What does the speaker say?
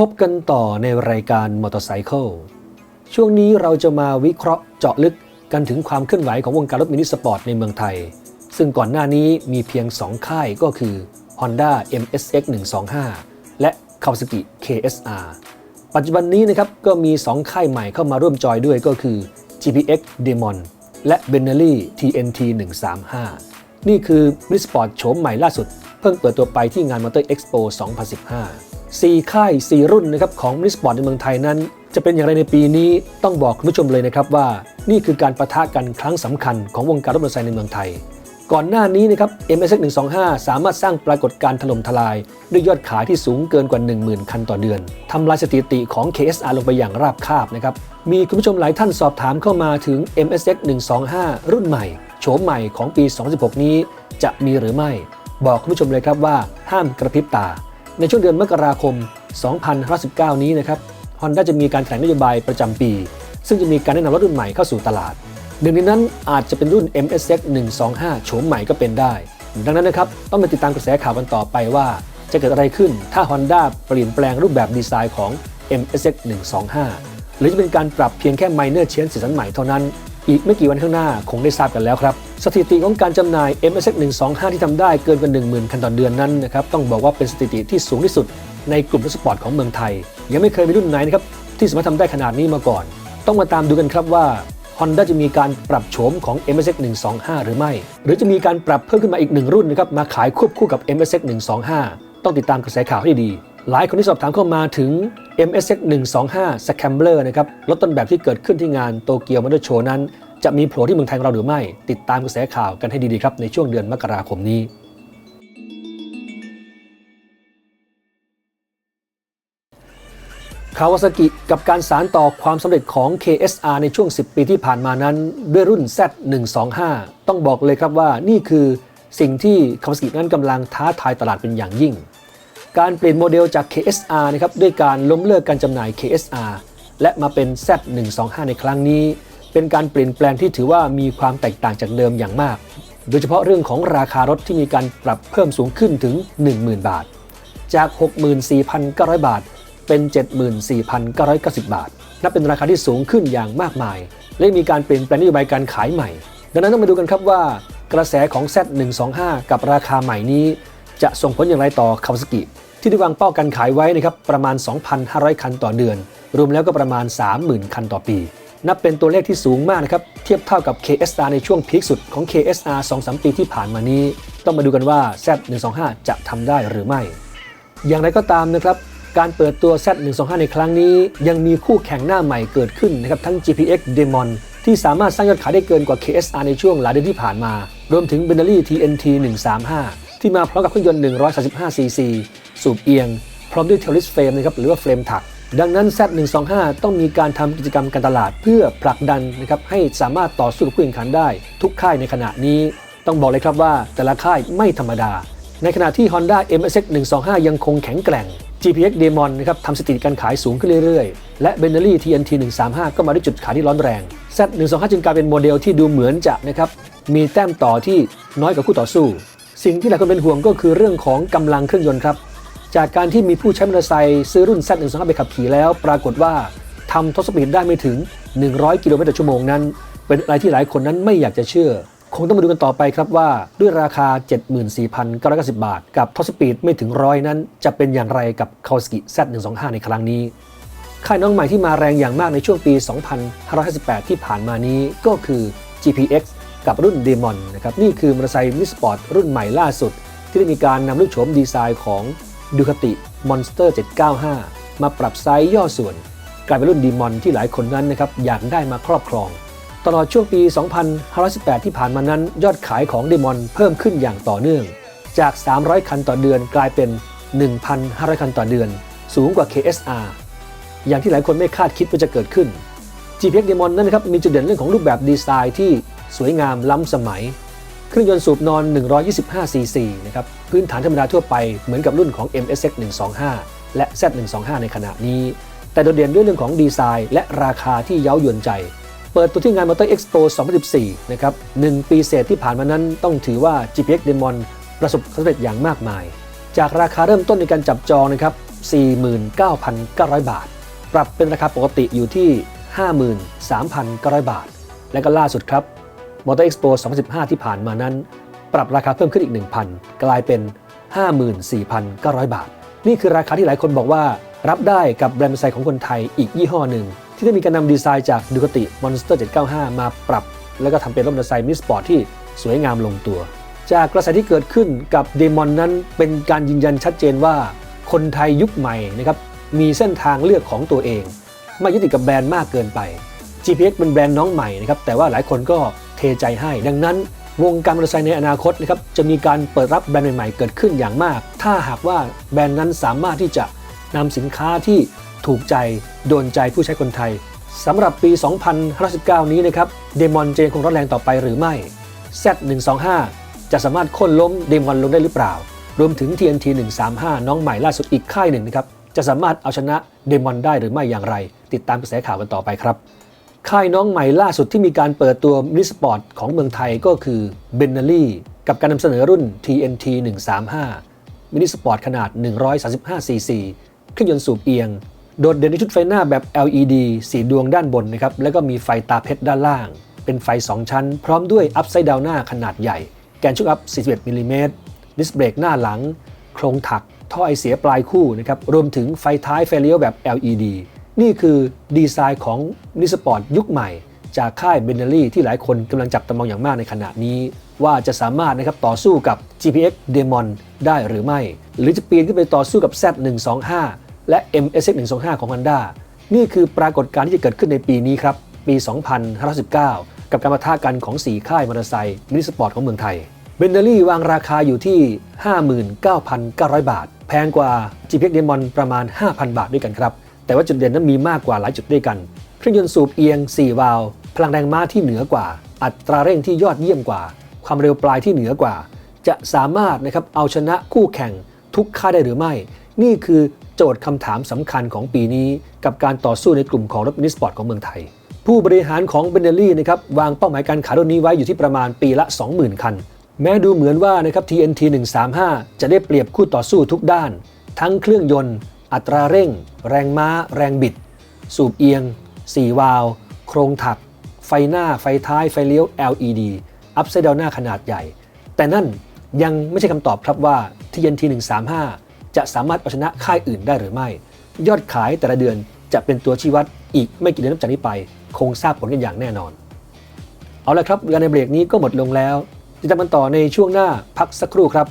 พบกันต่อในรายการมอเตอร์ไซค์ช่วงนี้เราจะมาวิเคราะห์เจาะลึกกันถึงความเคลื่อนไหวของวงการรถมินิสปอร์ตในเมืองไทย ซึ่งก่อนหน้านี้มีเพียง 2 ค่ายก็คือ Honda MSX 125 และ Kawasaki KSR ปัจจุบันนี้นะครับก็มี 2 ค่ายใหม่เข้ามาร่วมจอยด้วยก็คือ GPX Demon และ Benelli TNT 135 นี่คือมินิสปอร์ตโฉมใหม่ล่าสุด เพิ่งเปิดตัวไปที่งาน Motor Expo 2015 4 ค่าย 4 รุ่นนะครับของมินิสปอร์ตในเมืองไทยนั้น จะเป็นอย่างไรในปีนี้ต้องบอกคุณผู้ชมเลยนะครับว่า นี่คือการประทะกันครั้งสำคัญของวงการรถมอเตอร์ไซค์ในเมืองไทย ก่อนหน้านี้นะครับ MSX 125 สามารถสร้างปรากฏการณ์ถล่มทลาย ด้วยยอดขายที่สูงเกินกว่า 10,000 คันต่อเดือนทำลายสถิติของ KSR ลงไปอย่างราบคาบนะครับมีคุณผู้ชมหลายท่านสอบถามเข้ามาถึง MSX 125 รุ่นใหม่โฉมใหม่ของปี 2016 นี้จะมีหรือไม่ บอกคุณผู้ชมเลยครับว่าห้ามกระพริบตา ในช่วงเดือนมกราคม 2019 นี้นะครับ Honda จะมีการแถลงนโยบายประจำปี ซึ่งจะมีการแนะนำรถรุ่นใหม่เข้าสู่ตลาด หนึ่งในนั้นอาจจะเป็นรุ่น MSX 125 โฉมใหม่ก็เป็นได้ ดังนั้นนะครับต้องมาติดตามกระแสข่าวกันต่อไปว่า จะเกิดอะไรขึ้นถ้า Honda เปลี่ยนแปลงรูปแบบดีไซน์ของ MSX 125 หรือจะเป็นการปรับเพียงแค่ minor change สีสันใหม่เท่านั้น อีกไม่กี่วันข้างหน้าคงได้ทราบกันแล้วครับ สถิติของการจำหน่าย MSX 125 ที่ทำได้เกินกว่า 10,000 คันต่อเดือนนั้นนะครับต้องบอกว่าเป็นสถิติที่สูงที่สุดในกลุ่มรถสปอร์ตของเมืองไทย ยังไม่เคยมีรุ่นไหนนะครับที่สามารถทำได้ขนาดนี้มาก่อน ต้องมาตามดูกันครับว่า Honda จะมีการปรับโฉมของ MSX 125 หรือไม่ หรือจะมีการปรับเพิ่มขึ้นมาอีกหนึ่งรุ่นนะครับมาขายควบคู่กับ MSX 125 ต้องติดตามกระแสข่าวให้ดี หลายคนที่สอบถามเข้ามาถึง MSX 125 Scrambler นะครับรถต้นแบบที่เกิดขึ้นที่งานโตเกียวมอเตอร์โชว์นั้น จะมีโผล่ที่เมืองไทยของเราหรือไม่ ติดตามกระแสข่าวกันให้ดีๆครับในช่วงเดือนมกราคมนี้คาวาซากิกับการสารต่อความสำเร็จของ KSR ในช่วง 10 ปีที่ผ่านมานั้น ด้วยรุ่น Z125 ต้องบอกเลยครับว่านี่คือสิ่งที่คาวาซากินั้นกำลังท้าทายตลาดเป็นอย่างยิ่ง การเปลี่ยนโมเดลจาก KSR นะครับด้วยการล้มเลิกการจำหน่าย KSR และมาเป็น Z125 ในครั้งนี้ เป็นการเปลี่ยนแปลงที่ถือว่ามีความแตกต่างจากเดิมอย่างมาก โดยเฉพาะเรื่องของราคารถที่มีการปรับเพิ่มสูงขึ้นถึง 10,000 บาท จาก 64,900 บาท เป็น 74,990 บาท นับเป็นราคาที่สูงขึ้นอย่างมากมาย และมีการเปลี่ยนแปลงนโยบายการขายใหม่ ดังนั้นต้องมาดูกันครับว่ากระแสของ Z125 กับราคาใหม่นี้ จะส่งผลอย่างไรต่อคาวาซากิที่ได้วางเป้าการขายไว้นะครับประมาณ 2,500 คันต่อเดือน รวมแล้วก็ประมาณ 30,000 คันต่อปี นับเป็นตัวเลขที่สูงมากนะครับ เทียบเท่ากับ KSR ในช่วงพีคสุดของ KSR 2-3 ปีที่ผ่านมานี้ ต้องมาดูกันว่า Z125 จะทำได้หรือไม่ อย่างไรก็ตามนะครับ การเปิดตัว Z125 ในครั้งนี้ ยังมีคู่แข่งหน้าใหม่เกิดขึ้นนะครับทั้ง GPX Demon ที่สามารถสร้างยอดขายได้เกินกว่า KSR ในช่วงหลายเดือนที่ผ่านมา รวมถึง Benelli TNT 135 ที่มาพร้อมกับเครื่องยนต์ 135cc สูบเอียง พร้อมด้วย Taillift Frame นะครับหรือว่าเฟรมถัก ดังนั้น Z125 ต้องมีการทำกิจกรรมการตลาดเพื่อผลักดันนะครับให้สามารถต่อสู้กับผู้แข่งขันได้ทุกค่ายในขณะนี้ ต้องบอกเลยครับว่าแต่ละค่ายไม่ธรรมดา ในขณะที่ Honda MSX 125 ยังคงแข็งแกร่ง GPX Demon นะครับทำสถิติการขายสูงขึ้นเรื่อยๆ และ Benelli TNT 135 ก็มาด้วยจุดขายที่ร้อนแรง Z125 จึงกลายเป็นโมเดลที่ดูเหมือนจะนะครับมีแต้มต่อที่น้อยกว่าคู่ต่อสู้ สิ่งที่หลายคนเป็นห่วงก็คือเรื่องของกำลังเครื่องยนต์ครับ จากการที่มีผู้ใช้มอเตอร์ไซค์ซื้อรุ่น Z125 ไปขับขี่แล้ว ปรากฏว่าทำท็อสปีดได้ไม่ถึง 100 กิโลเมตรต่อชั่วโมงนั้น เป็นอะไรที่หลายคนนั้นไม่อยากจะเชื่อ คงต้องมาดูกันต่อไปครับว่าด้วยราคา 74,990 บาท กับทอสปีดไม่ถึงร้อยนั้น จะเป็นอย่างไรกับ Kawasaki Z125 ในครั้งนี้ค่ายน้องใหม่ที่มาแรงอย่างมากในช่วงปี 2558 ที่ผ่านมานี้ก็คือ GPX กับรุ่น Demon นะครับนี่คือมอเตอร์ไซค์มินิสปอร์ตรุ่นใหม่ล่าสุด ที่ได้มีการนำรูปโฉมดีไซน์ของ Ducati Monster 795 มาปรับไซส์ย่อส่วน กลายเป็นรุ่น Demon ที่หลายคนนั้นนะครับอยากได้มาครอบครอง ตลอดช่วงปี 2518 ที่ผ่านมานั้น ยอดขายของ Demon เพิ่มขึ้นอย่างต่อเนื่อง จาก 300 คันต่อเดือนกลายเป็น 1,500 คันต่อเดือน สูงกว่า KSR อย่างที่หลายคนไม่คาดคิดว่าจะเกิดขึ้น GPX Demon นั้นนะครับมีจุดเด่นเรื่องของรูปแบบดีไซน์ที่สวยงามล้ำสมัย เครื่องยนต์สูบนอน 125cc นะครับพื้นฐานธรรมดาทั่วไปเหมือนกับรุ่นของ MSX 125 และ Z125 ในขณะนี้ แต่โดดเด่นด้วยเรื่องของดีไซน์ และราคาที่เย้ายวนใจ เปิดตัวที่งาน Motor Expo 2014 นะครับ1ปีเศษที่ผ่านมานั้นต้องถือว่า GPX Demon ประสบความสำเร็จอย่างมากมาย จากราคาเริ่มต้นในการจับจองนะครับ 49,900 บาท ปรับเป็นราคาปกติอยู่ที่ 53,900 บาท และก็ล่าสุดครับ Motor Expo 2015 ที่ผ่านมานั้น ปรับราคาเพิ่มขึ้นอีก 1,000 กลายเป็น 54,900 บาท นี่คือราคาที่หลายคนบอกว่า รับได้กับแบรนด์มอเตอร์ไซค์ของคนไทยอีกยี่ห้อหนึ่ง ที่ได้มีการนำดีไซน์จากดูคติ Monster 795 มาปรับ แล้วก็ทำเป็นรถมอเตอร์ไซค์มิสปอร์ตที่สวยงามลงตัว จากกระแสที่เกิดขึ้นกับเดมอนนั้นเป็นการยืนยันชัดเจนว่า คนไทยยุคใหม่นะครับมีเส้นทางเลือกของตัวเอง ไม่ยึดติดกับแบรนด์มากเกินไป GPX เป็นแบรนด์น้องใหม่นะครับแต่ว่าหลายคนก็ ใจให้ ดังนั้น วงการมอเตอร์ไซค์ในอนาคตนะครับจะมีการเปิดรับแบรนด์ใหม่ๆ เกิดขึ้นอย่างมาก ถ้าหากว่าแบรนด์นั้นสามารถที่จะนำสินค้าที่ถูกใจโดนใจผู้ใช้คนไทยสำหรับปี 2019 นี้นะครับเดมอนเจะยังคงร้อนแรงต่อไปหรือไม่ Z125 จะสามารถโค่นล้มเดมอนลงได้หรือเปล่า รวมถึง TNT 135 น้องใหม่ล่าสุดอีกค่ายหนึ่งนะครับจะสามารถเอาชนะเดมอนได้หรือไม่อย่างไร ติดตามกระแสข่าวกันต่อไปครับ ค่ายน้องใหม่ล่าสุดที่มีการเปิดตัวมินิสปอร์ตของเมืองไทยก็คือเบนเนลลี่กับการนำเสนอรุ่น TNT 135มินิสปอร์ตขนาด 135 cc เครื่องยนต์สูบเอียง โดดเด่นในชุดไฟหน้าแบบ LED สีดวงด้านบนนะครับ แล้วก็มีไฟตาเพชรด้านล่าง เป็นไฟ 2 ชั้น พร้อมด้วยอัพไซด์ดาวหน้าขนาดใหญ่ แกนชุกอัพ 41มิลลิเมตรดิสเบรกหน้าหลัง โครงถัก ท่อไอเสียปลายคู่นะครับ รวมถึงไฟท้ายไฟเลี้ยวแบบ LED นี่คือดีไซน์ของมินิสปอร์ตยุคใหม่ จากค่ายเบนเนลลี่ที่หลายคนกำลังจับตามองอย่างมากในขณะนี้ ว่าจะสามารถนะครับต่อสู้กับ GPX Demon ได้หรือไม่ หรือจะปีนขึ้นไปต่อสู้กับ Z125 และ MSX 125 ของ Honda นี่คือปรากฏการณ์ที่จะเกิดขึ้นในปีนี้ครับ ปี2519 กับการปะทะกันของ 4 ค่ายมอเตอร์ไซค์มินิสปอร์ตของเมืองไทยเบนเนลลี่วางราคาอยู่ที่ 59,900 บาท แพงกว่า GPX Demon ประมาณ 5,000 บาทด้วยกันครับ แต่ว่าจุดเด่นนั้นมีมากกว่าหลายจุดด้วยกันเครื่องยนต์สูบเอียง 4 วาล์วพลังแรงม้าที่เหนือกว่า อัตราเร่งที่ยอดเยี่ยมกว่า ความเร็วปลายที่เหนือกว่า จะสามารถนะครับเอาชนะคู่แข่งทุกค่ายได้หรือไม่ นี่คือโจทย์คำถามสำคัญของปีนี้ กับการต่อสู้ในกลุ่มของรถมินิสปอร์ตของเมืองไทย ผู้บริหารของเบนเนลลี่นะครับวางเป้าหมายการขายรถนี้ไว้อยู่ที่ประมาณปีละ 20,000 คัน แม้ดูเหมือนว่านะครับ TNT 135 จะได้เปรียบคู่ต่อสู้ทุกด้าน ทั้งเครื่องยนต์ อัตราเร่ง แรงม้า แรงบิด สูบเอียง 4 วาล์วโครงถัก ไฟหน้าไฟท้าย ไฟเลี้ยว LED อัพไซด์ดาวหน้าขนาดใหญ่ แต่นั่นยังไม่ใช่คำตอบครับว่า TNT 135 จะสามารถเอาชนะค่ายอื่นได้หรือไม่ ยอดขายแต่ละเดือนจะเป็นตัวชี้วัดอีกไม่กี่เดือนนับจากนี้ไป คงทราบผลกันอย่างแน่นอน เอาละครับเวลาในเบรกนี้ก็หมดลงแล้วติดตามกันต่อในช่วงหน้าพักสักครู่ครับ